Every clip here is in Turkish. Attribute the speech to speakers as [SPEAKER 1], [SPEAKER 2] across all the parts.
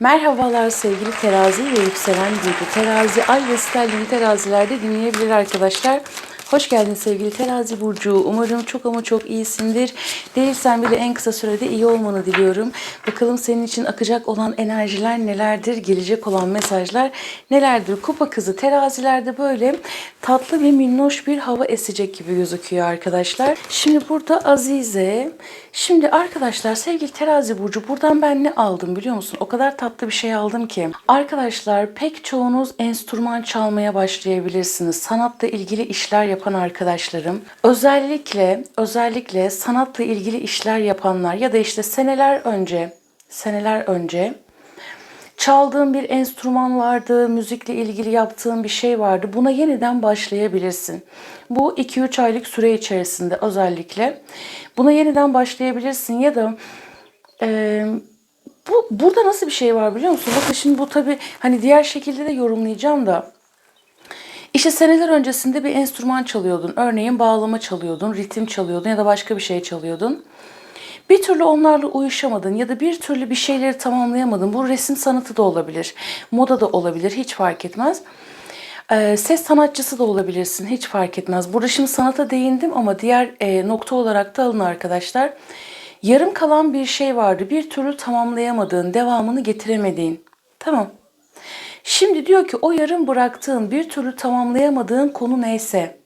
[SPEAKER 1] Merhabalar sevgili terazi ve yükselen burcu terazi ay ve sterlin terazilerde dinleyebilir arkadaşlar. Hoş geldin sevgili terazi burcu. Umarım çok ama çok iyisindir. Değilsen bile en kısa sürede iyi olmanı diliyorum. Bakalım senin için akacak olan enerjiler nelerdir? Gelecek olan mesajlar nelerdir? Kupa kızı terazilerde böyle tatlı ve minnoş bir hava esecek gibi gözüküyor arkadaşlar. Şimdi burada Azize. Şimdi arkadaşlar sevgili terazi burcu buradan ben ne aldım biliyor musun? O kadar tatlı bir şey aldım ki. Arkadaşlar pek çoğunuz enstrüman çalmaya başlayabilirsiniz. Sanatla ilgili işler yapan arkadaşlarım. Özellikle özellikle sanatla ilgili işler yapanlar ya da işte seneler önce seneler önce çaldığın bir enstrüman vardı, müzikle ilgili yaptığın bir şey vardı. Buna yeniden başlayabilirsin. Bu 2-3 aylık süre içerisinde özellikle buna yeniden başlayabilirsin ya da e, bu burada nasıl bir şey var biliyor musun? Bakın şimdi bu tabii hani diğer şekilde de yorumlayacağım da işte seneler öncesinde bir enstrüman çalıyordun. Örneğin bağlama çalıyordun, ritim çalıyordun ya da başka bir şey çalıyordun. Bir türlü onlarla uyuşamadın ya da bir türlü bir şeyleri tamamlayamadın. Bu resim sanatı da olabilir, moda da olabilir, hiç fark etmez. Ee, ses sanatçısı da olabilirsin, hiç fark etmez. Burada şimdi sanata değindim ama diğer e, nokta olarak da alın arkadaşlar. Yarım kalan bir şey vardı, bir türlü tamamlayamadığın, devamını getiremediğin. Tamam. Şimdi diyor ki o yarım bıraktığın, bir türlü tamamlayamadığın konu neyse,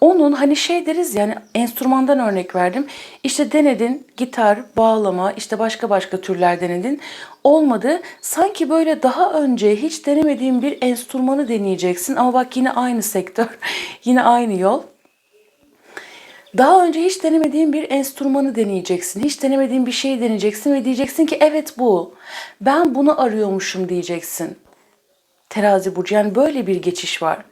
[SPEAKER 1] onun hani şey deriz yani enstrümandan örnek verdim. İşte denedin gitar, bağlama, işte başka başka türler denedin. Olmadı. Sanki böyle daha önce hiç denemediğin bir enstrümanı deneyeceksin ama bak yine aynı sektör, yine aynı yol. Daha önce hiç denemediğin bir enstrümanı deneyeceksin. Hiç denemediğin bir şeyi deneyeceksin ve diyeceksin ki evet bu. Ben bunu arıyormuşum diyeceksin. Terazi burcu yani böyle bir geçiş var.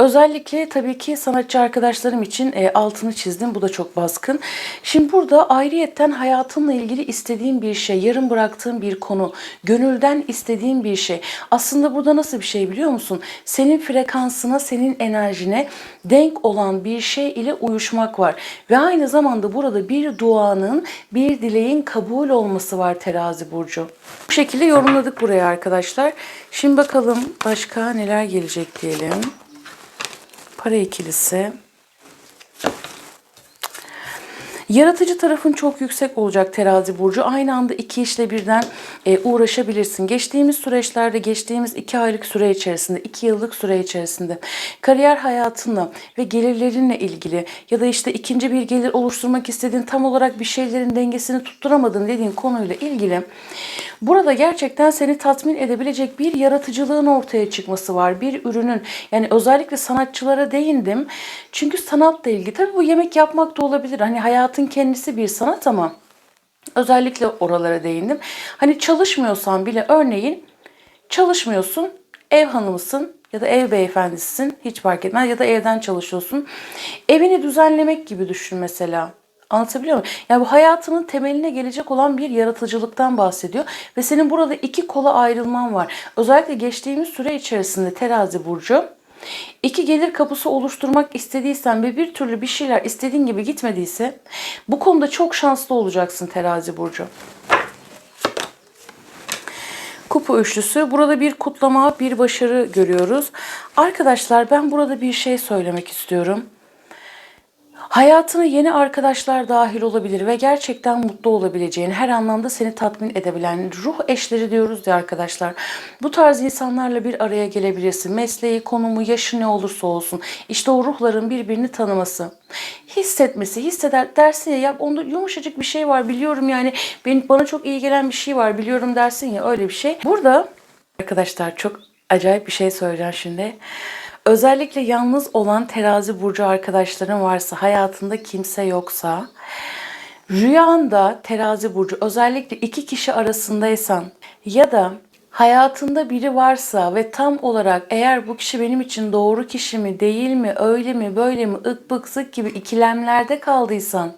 [SPEAKER 1] Özellikle tabii ki sanatçı arkadaşlarım için e, altını çizdim. Bu da çok baskın. Şimdi burada ayrıyetten hayatımla ilgili istediğim bir şey, yarım bıraktığım bir konu, gönülden istediğim bir şey. Aslında burada nasıl bir şey biliyor musun? Senin frekansına, senin enerjine denk olan bir şey ile uyuşmak var. Ve aynı zamanda burada bir duanın, bir dileğin kabul olması var terazi burcu. Bu şekilde yorumladık buraya arkadaşlar. Şimdi bakalım başka neler gelecek diyelim. Para ikilisi. Yaratıcı tarafın çok yüksek olacak terazi burcu. Aynı anda iki işle birden e, uğraşabilirsin. Geçtiğimiz süreçlerde, geçtiğimiz iki aylık süre içerisinde, iki yıllık süre içerisinde kariyer hayatınla ve gelirlerinle ilgili ya da işte ikinci bir gelir oluşturmak istediğin tam olarak bir şeylerin dengesini tutturamadın dediğin konuyla ilgili burada gerçekten seni tatmin edebilecek bir yaratıcılığın ortaya çıkması var. Bir ürünün yani özellikle sanatçılara değindim. Çünkü sanatla ilgili tabii bu yemek yapmak da olabilir. Hani hayatın kendisi bir sanat ama özellikle oralara değindim. Hani çalışmıyorsan bile örneğin çalışmıyorsun, ev hanımısın ya da ev beyefendisisin hiç fark etmez ya da evden çalışıyorsun. Evini düzenlemek gibi düşün mesela. Anlatabiliyor muyum? Yani bu hayatının temeline gelecek olan bir yaratıcılıktan bahsediyor. Ve senin burada iki kola ayrılman var. Özellikle geçtiğimiz süre içerisinde terazi burcu iki gelir kapısı oluşturmak istediysen ve bir türlü bir şeyler istediğin gibi gitmediyse bu konuda çok şanslı olacaksın terazi burcu. Kupa üçlüsü. Burada bir kutlama, bir başarı görüyoruz. Arkadaşlar ben burada bir şey söylemek istiyorum. Hayatına yeni arkadaşlar dahil olabilir ve gerçekten mutlu olabileceğin, her anlamda seni tatmin edebilen ruh eşleri diyoruz ya arkadaşlar. Bu tarz insanlarla bir araya gelebilirsin. Mesleği, konumu, yaşı ne olursa olsun. İşte o ruhların birbirini tanıması. Hissetmesi, hisseder dersin ya, ya onda yumuşacık bir şey var biliyorum yani benim, bana çok iyi gelen bir şey var biliyorum dersin ya öyle bir şey. Burada arkadaşlar çok acayip bir şey söyleyeceğim şimdi. Özellikle yalnız olan terazi burcu arkadaşların varsa, hayatında kimse yoksa, rüyanda terazi burcu özellikle iki kişi arasındaysan ya da hayatında biri varsa ve tam olarak eğer bu kişi benim için doğru kişi mi değil mi öyle mi böyle mi ık bık zık gibi ikilemlerde kaldıysan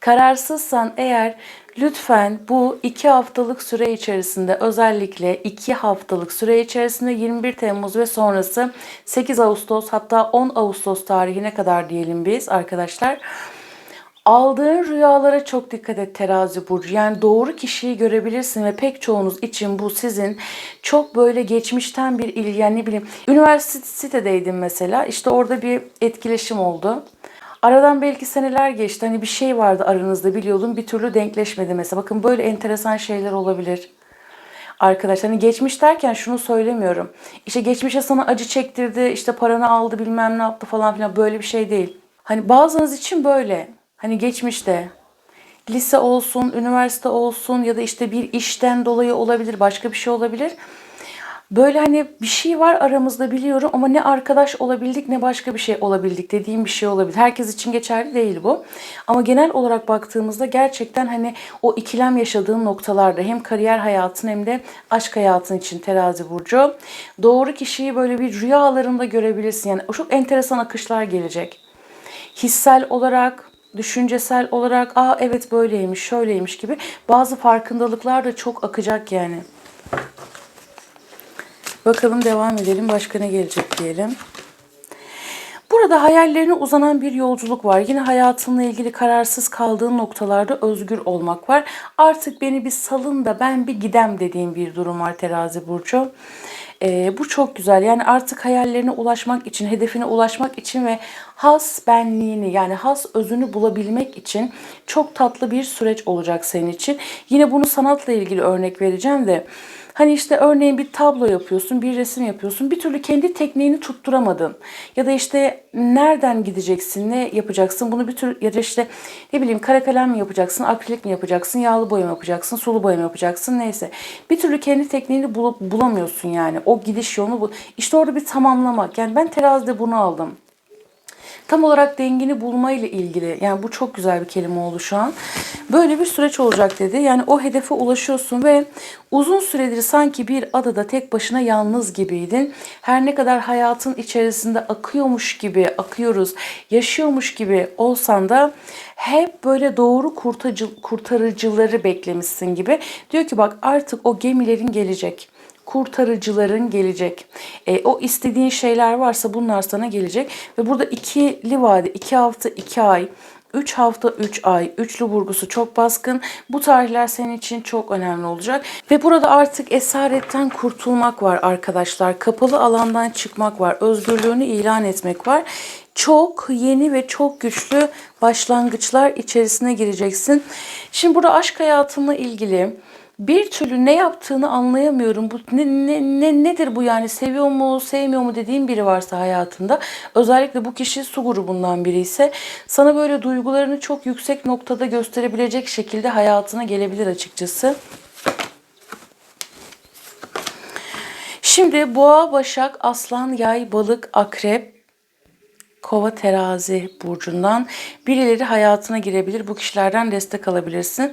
[SPEAKER 1] kararsızsan eğer Lütfen bu iki haftalık süre içerisinde özellikle iki haftalık süre içerisinde 21 Temmuz ve sonrası 8 Ağustos hatta 10 Ağustos tarihine kadar diyelim biz arkadaşlar. Aldığın rüyalara çok dikkat et terazi burcu. Yani doğru kişiyi görebilirsin ve pek çoğunuz için bu sizin çok böyle geçmişten bir ilgi. Yani ne bileyim üniversitedeydim mesela işte orada bir etkileşim oldu. Aradan belki seneler geçti. Hani bir şey vardı aranızda biliyordum bir türlü denkleşmedi mesela. Bakın böyle enteresan şeyler olabilir. Arkadaşlar hani geçmiş derken şunu söylemiyorum. İşte geçmişe sana acı çektirdi, işte paranı aldı bilmem ne yaptı falan filan böyle bir şey değil. Hani bazınız için böyle. Hani geçmişte lise olsun, üniversite olsun ya da işte bir işten dolayı olabilir, başka bir şey olabilir. Böyle hani bir şey var aramızda biliyorum ama ne arkadaş olabildik ne başka bir şey olabildik dediğim bir şey olabilir. Herkes için geçerli değil bu. Ama genel olarak baktığımızda gerçekten hani o ikilem yaşadığın noktalarda hem kariyer hayatın hem de aşk hayatın için terazi burcu. Doğru kişiyi böyle bir rüyalarında görebilirsin. Yani çok enteresan akışlar gelecek. Hissel olarak, düşüncesel olarak aa evet böyleymiş, şöyleymiş gibi bazı farkındalıklar da çok akacak yani. Bakalım devam edelim. Başka ne gelecek diyelim. Burada hayallerine uzanan bir yolculuk var. Yine hayatınla ilgili kararsız kaldığın noktalarda özgür olmak var. Artık beni bir salın da ben bir gidem dediğim bir durum var terazi burcu. Ee, bu çok güzel. Yani artık hayallerine ulaşmak için, hedefine ulaşmak için ve has benliğini yani has özünü bulabilmek için çok tatlı bir süreç olacak senin için. Yine bunu sanatla ilgili örnek vereceğim de Hani işte örneğin bir tablo yapıyorsun, bir resim yapıyorsun. Bir türlü kendi tekniğini tutturamadın. Ya da işte nereden gideceksin, ne yapacaksın? Bunu bir tür ya da işte ne bileyim kara kalem mi yapacaksın, akrilik mi yapacaksın, yağlı boya mı yapacaksın, sulu boya mı yapacaksın neyse. Bir türlü kendi tekniğini bul- bulamıyorsun yani. O gidiş yolunu bu. İşte orada bir tamamlamak. Yani ben terazide bunu aldım tam olarak dengini bulma ile ilgili. Yani bu çok güzel bir kelime oldu şu an. Böyle bir süreç olacak dedi. Yani o hedefe ulaşıyorsun ve uzun süredir sanki bir adada tek başına yalnız gibiydin. Her ne kadar hayatın içerisinde akıyormuş gibi, akıyoruz, yaşıyormuş gibi olsan da hep böyle doğru kurtarıcı, kurtarıcıları beklemişsin gibi. Diyor ki bak artık o gemilerin gelecek kurtarıcıların gelecek. E, o istediğin şeyler varsa bunlar sana gelecek. Ve burada ikili vade, iki hafta, iki ay, 3 hafta 3 ay, üçlü vurgusu çok baskın. Bu tarihler senin için çok önemli olacak. Ve burada artık esaretten kurtulmak var arkadaşlar. Kapalı alandan çıkmak var. Özgürlüğünü ilan etmek var. Çok yeni ve çok güçlü başlangıçlar içerisine gireceksin. Şimdi burada aşk hayatınla ilgili bir türlü ne yaptığını anlayamıyorum. Bu ne, ne, ne nedir bu yani seviyor mu sevmiyor mu dediğin biri varsa hayatında özellikle bu kişi su grubundan biri ise sana böyle duygularını çok yüksek noktada gösterebilecek şekilde hayatına gelebilir açıkçası. Şimdi boğa, başak, aslan, yay, balık, akrep, Kova terazi burcundan birileri hayatına girebilir. Bu kişilerden destek alabilirsin.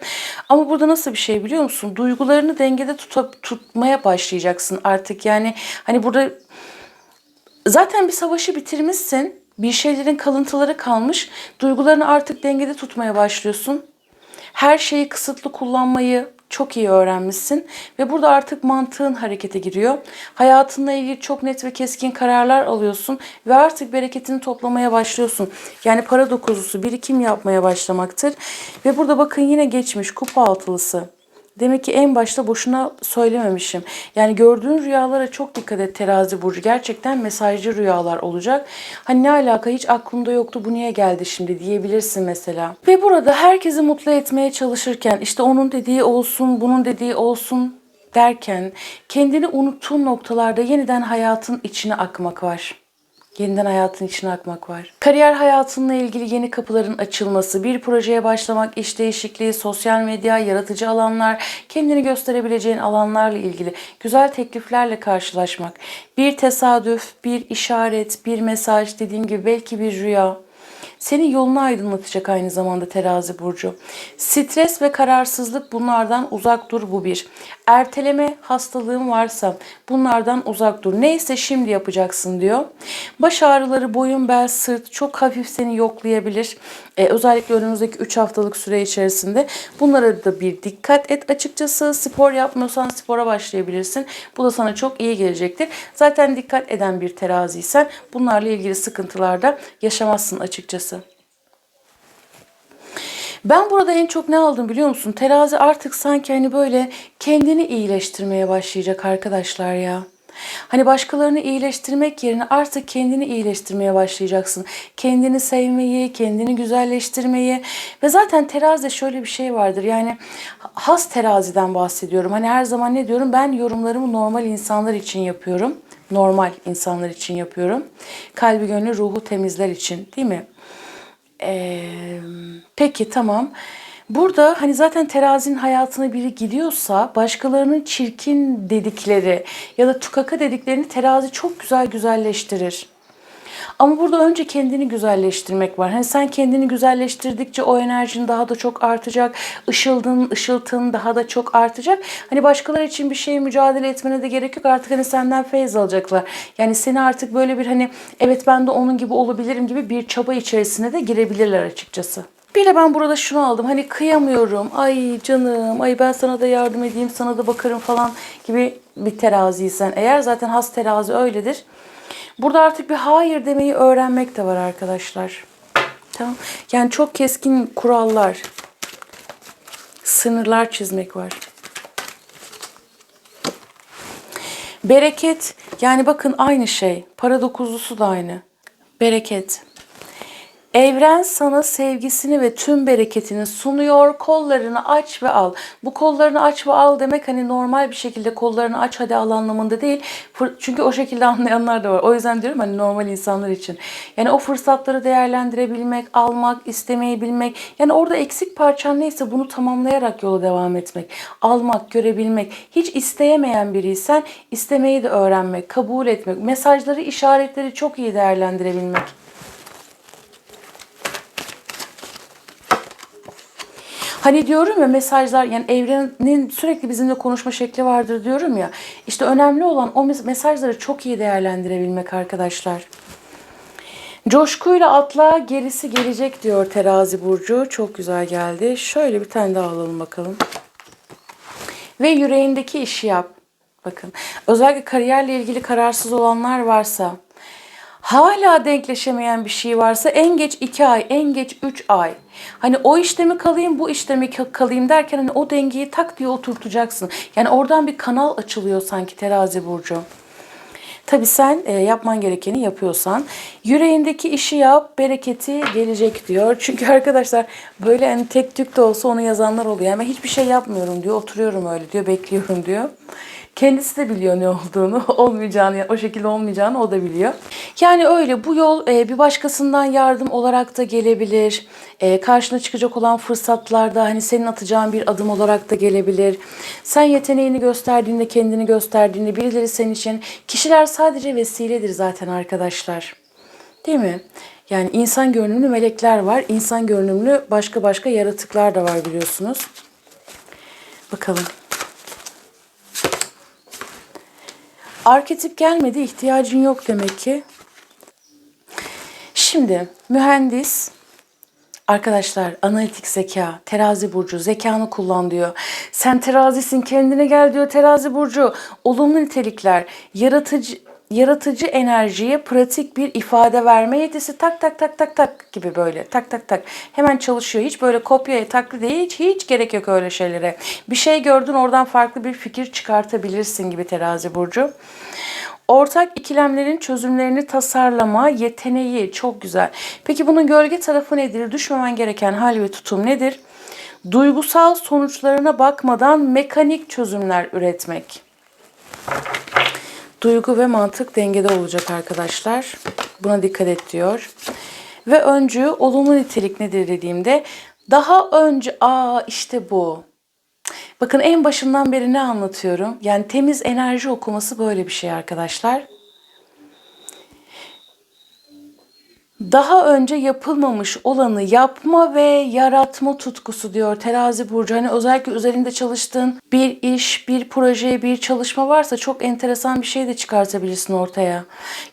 [SPEAKER 1] Ama burada nasıl bir şey biliyor musun? Duygularını dengede tutup, tutmaya başlayacaksın artık. Yani hani burada zaten bir savaşı bitirmişsin. Bir şeylerin kalıntıları kalmış. Duygularını artık dengede tutmaya başlıyorsun. Her şeyi kısıtlı kullanmayı, çok iyi öğrenmişsin ve burada artık mantığın harekete giriyor. Hayatınla ilgili çok net ve keskin kararlar alıyorsun ve artık bereketini toplamaya başlıyorsun. Yani para dokuzusu birikim yapmaya başlamaktır. Ve burada bakın yine geçmiş kupa altılısı. Demek ki en başta boşuna söylememişim. Yani gördüğün rüyalara çok dikkat et terazi burcu. Gerçekten mesajcı rüyalar olacak. Hani ne alaka hiç aklımda yoktu bu niye geldi şimdi diyebilirsin mesela. Ve burada herkesi mutlu etmeye çalışırken işte onun dediği olsun bunun dediği olsun derken kendini unuttuğun noktalarda yeniden hayatın içine akmak var yeniden hayatın içine akmak var. Kariyer hayatınla ilgili yeni kapıların açılması, bir projeye başlamak, iş değişikliği, sosyal medya, yaratıcı alanlar, kendini gösterebileceğin alanlarla ilgili güzel tekliflerle karşılaşmak, bir tesadüf, bir işaret, bir mesaj dediğim gibi belki bir rüya, seni yolunu aydınlatacak aynı zamanda terazi burcu. Stres ve kararsızlık bunlardan uzak dur bu bir. Erteleme hastalığın varsa bunlardan uzak dur. Neyse şimdi yapacaksın diyor. Baş ağrıları, boyun, bel, sırt çok hafif seni yoklayabilir. Ee, özellikle önümüzdeki 3 haftalık süre içerisinde. Bunlara da bir dikkat et açıkçası. Spor yapmıyorsan spora başlayabilirsin. Bu da sana çok iyi gelecektir. Zaten dikkat eden bir teraziysen bunlarla ilgili sıkıntılarda yaşamazsın açıkçası. Ben burada en çok ne aldım biliyor musun? Terazi artık sanki hani böyle kendini iyileştirmeye başlayacak arkadaşlar ya. Hani başkalarını iyileştirmek yerine artık kendini iyileştirmeye başlayacaksın. Kendini sevmeyi, kendini güzelleştirmeyi ve zaten terazide şöyle bir şey vardır. Yani has teraziden bahsediyorum. Hani her zaman ne diyorum? Ben yorumlarımı normal insanlar için yapıyorum. Normal insanlar için yapıyorum. Kalbi, gönlü, ruhu temizler için değil mi? Ee, peki tamam. Burada hani zaten terazinin hayatına biri gidiyorsa başkalarının çirkin dedikleri ya da tukaka dediklerini terazi çok güzel güzelleştirir. Ama burada önce kendini güzelleştirmek var. Hani sen kendini güzelleştirdikçe o enerjin daha da çok artacak. Işıldın, ışıltın daha da çok artacak. Hani başkaları için bir şey mücadele etmene de gerek yok. Artık hani senden feyz alacaklar. Yani seni artık böyle bir hani evet ben de onun gibi olabilirim gibi bir çaba içerisine de girebilirler açıkçası. Bir de ben burada şunu aldım. Hani kıyamıyorum. Ay canım. Ay ben sana da yardım edeyim. Sana da bakarım falan gibi bir teraziysen. Eğer zaten has terazi öyledir. Burada artık bir hayır demeyi öğrenmek de var arkadaşlar. Tamam. Yani çok keskin kurallar, sınırlar çizmek var. Bereket yani bakın aynı şey. Para dokuzlusu da aynı. Bereket. Evren sana sevgisini ve tüm bereketini sunuyor. Kollarını aç ve al. Bu kollarını aç ve al demek hani normal bir şekilde kollarını aç hadi al anlamında değil. Çünkü o şekilde anlayanlar da var. O yüzden diyorum hani normal insanlar için. Yani o fırsatları değerlendirebilmek, almak, istemeyi bilmek. Yani orada eksik parçan neyse bunu tamamlayarak yola devam etmek. Almak, görebilmek. Hiç isteyemeyen biriysen istemeyi de öğrenmek, kabul etmek. Mesajları, işaretleri çok iyi değerlendirebilmek. Hani diyorum ya mesajlar yani evrenin sürekli bizimle konuşma şekli vardır diyorum ya. İşte önemli olan o mes- mesajları çok iyi değerlendirebilmek arkadaşlar. Coşkuyla atla gerisi gelecek diyor terazi burcu. Çok güzel geldi. Şöyle bir tane daha alalım bakalım. Ve yüreğindeki işi yap. Bakın özellikle kariyerle ilgili kararsız olanlar varsa hala denkleşemeyen bir şey varsa en geç 2 ay, en geç 3 ay. Hani o işte mi kalayım, bu işte mi ka- kalayım derken hani o dengeyi tak diye oturtacaksın. Yani oradan bir kanal açılıyor sanki terazi burcu. Tabii sen e, yapman gerekeni yapıyorsan yüreğindeki işi yap bereketi gelecek diyor. Çünkü arkadaşlar böyle hani tek tük de olsa onu yazanlar oluyor. Ben hiçbir şey yapmıyorum diyor oturuyorum öyle diyor bekliyorum diyor. Kendisi de biliyor ne olduğunu, olmayacağını, o şekilde olmayacağını o da biliyor. Yani öyle bu yol e, bir başkasından yardım olarak da gelebilir. E, karşına çıkacak olan fırsatlarda hani senin atacağın bir adım olarak da gelebilir. Sen yeteneğini gösterdiğinde, kendini gösterdiğinde birileri senin için kişiler sadece vesiledir zaten arkadaşlar. Değil mi? Yani insan görünümlü melekler var. insan görünümlü başka başka yaratıklar da var biliyorsunuz. Bakalım. Arketip gelmedi, ihtiyacın yok demek ki. Şimdi mühendis, arkadaşlar analitik zeka, terazi burcu, zekanı kullan diyor. Sen terazisin kendine gel diyor terazi burcu. Olumlu nitelikler, yaratıcı yaratıcı enerjiye pratik bir ifade verme yetisi tak tak tak tak tak gibi böyle tak tak tak hemen çalışıyor. Hiç böyle kopyaya taklit değil hiç, hiç gerek yok öyle şeylere. Bir şey gördün oradan farklı bir fikir çıkartabilirsin gibi terazi burcu. Ortak ikilemlerin çözümlerini tasarlama yeteneği çok güzel. Peki bunun gölge tarafı nedir? Düşmemen gereken hal ve tutum nedir? Duygusal sonuçlarına bakmadan mekanik çözümler üretmek. Duygu ve mantık dengede olacak arkadaşlar. Buna dikkat et diyor. Ve öncü olumlu nitelik nedir dediğimde daha önce aa işte bu. Bakın en başından beri ne anlatıyorum? Yani temiz enerji okuması böyle bir şey arkadaşlar. Daha önce yapılmamış olanı yapma ve yaratma tutkusu diyor terazi burcu. Hani özellikle üzerinde çalıştığın bir iş, bir proje, bir çalışma varsa çok enteresan bir şey de çıkartabilirsin ortaya.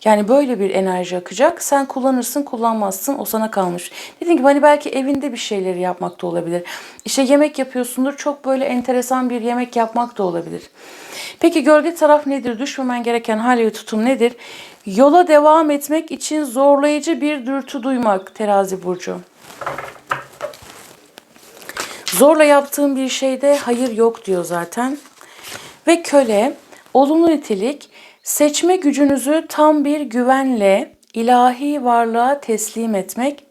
[SPEAKER 1] Yani böyle bir enerji akacak. Sen kullanırsın, kullanmazsın. O sana kalmış. Dediğim gibi hani belki evinde bir şeyleri yapmak da olabilir. İşte yemek yapıyorsundur. Çok böyle enteresan bir yemek yapmak da olabilir. Peki gölge taraf nedir? Düşmemen gereken hal ve tutum nedir? Yola devam etmek için zorlayıcı bir dürtü duymak terazi burcu. Zorla yaptığım bir şeyde hayır yok diyor zaten. Ve köle, olumlu nitelik, seçme gücünüzü tam bir güvenle ilahi varlığa teslim etmek.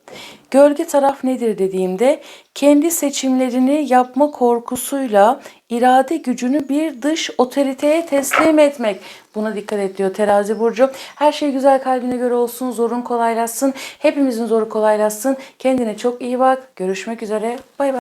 [SPEAKER 1] Gölge taraf nedir dediğimde kendi seçimlerini yapma korkusuyla irade gücünü bir dış otoriteye teslim etmek. Buna dikkat et diyor terazi burcu. Her şey güzel kalbine göre olsun, zorun kolaylaşsın. Hepimizin zoru kolaylaşsın. Kendine çok iyi bak. Görüşmek üzere. Bay bay.